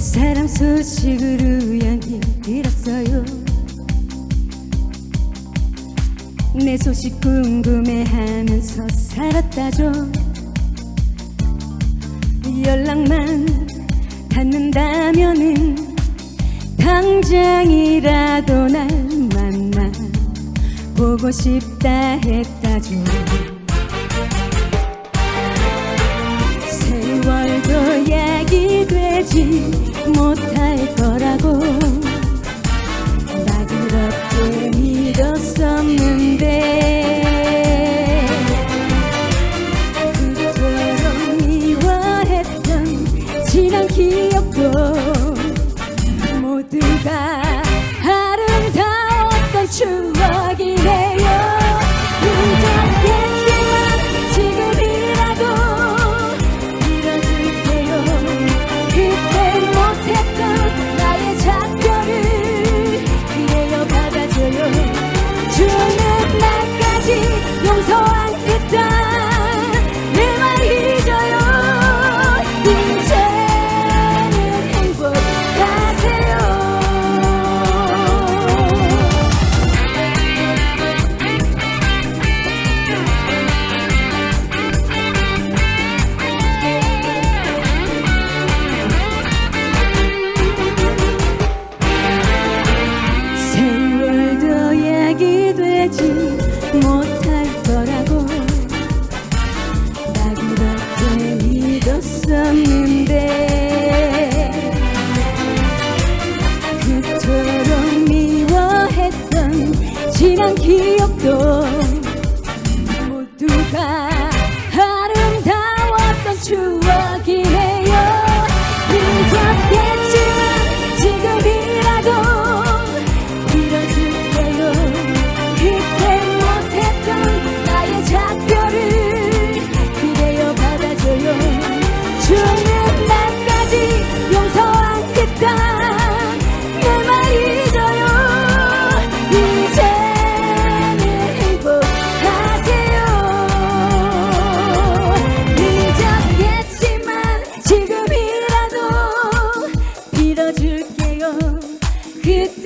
사람 소식으로 우연히 들었어요. 내 소식 궁금해하면서 살았다죠. 연락만 받는다면은 당장이라도 날 만나 보고 싶다 했다죠. lugar. 지난 기억도 모두가 hit